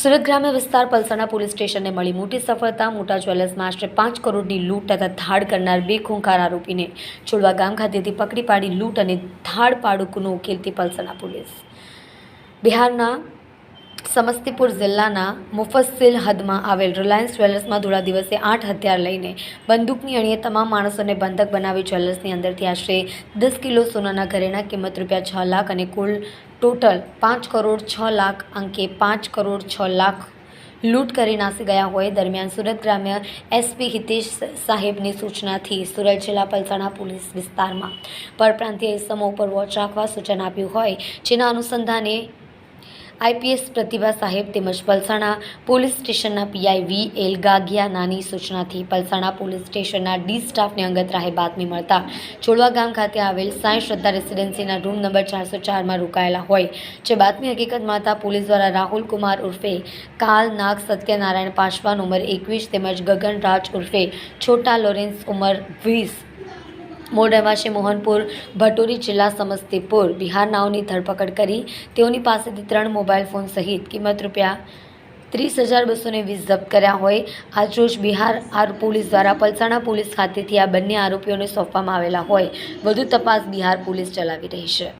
સુરત ગ્રામ્ય વિસ્તાર પલસાણા પોલીસ સ્ટેશનને મળી મોટી સફળતા. મોટા જ્વેલર્સમાં આશરે પાંચ કરોડની લૂંટ તથા ધાડ કરનાર બે ખૂંખાર આરોપીને છોડવા ગામ ખાતેથી પકડી પાડી લૂંટ અને ધાડ પાડુકનો ઉકેલતી પલસાણા પોલીસ. બિહારના સમસ્તીપુર જિલ્લાના મુફસ્સિલ હદમાં આવેલ રિલાયન્સ જ્વેલર્સમાં ધોળા દિવસે આઠ હથિયાર લઈને બંદૂકની અણીએ તમામ માણસોને બંધક બનાવી જ્વેલર્સની અંદરથી આશરે દસ કિલો સોનાના ઘરેણા કિંમત રૂપિયા છ લાખ અને કુલ ટોટલ પાંચ કરોડ છ લાખ અંકે પાંચ કરોડ છ લાખ લૂંટ કરી નાસી ગયા હોય દરમિયાન સુરત ગ્રામ્ય એસપી હિતેશ સાહેબની સૂચનાથી સુરત જિલ્લા પલસાણા પોલીસ વિસ્તારમાં પરપ્રાંતીય ઇસમો ઉપર વોચ રાખવા સૂચન આપ્યું હોય, જેના અનુસંધાને આઈપીએસ પ્રતિભા સાહેબ તેમજ પલસાણા પોલીસ સ્ટેશનના પીઆઈ વી એલ ગાગિયાનાની સૂચનાથી પલસાણા પોલીસ સ્ટેશનના ડી સ્ટાફને અંગત રાહે બાતમી મળતા ચોળવા ગામ ખાતે આવેલ સાંઈ શ્રદ્ધા રેસિડેન્સીના રૂમ નંબર ચારસો ચારમાં રોકાયેલા હોય. જે બાતમી હકીકત મળતા પોલીસ દ્વારા રાહુલ કુમાર ઉર્ફે કાલ નાગ સત્યનારાયણ પાશવાન ઉંમર એકવીસ તેમજ ગગન રાજ ઉર્ફે છોટા લોરેન્સ ઉંમર વીસ મૂળ રહેવાસી મોહનપુર, ભટુરી જિલ્લા સમસ્તીપુર બિહારનાઓની ધરપકડ કરી તેઓની પાસેથી ત્રણ મોબાઈલ ફોન સહિત કિંમત રૂપિયા ત્રીસ હજાર બસો ને વીસ જપ્ત કર્યા હોય. આજરોજ બિહાર આર પોલીસ દ્વારા પલસાણા પોલીસ ખાતેથી આ બંને આરોપીઓને સોંપવામાં આવેલા હોય. વધુ તપાસ બિહાર પોલીસ ચલાવી રહી છે.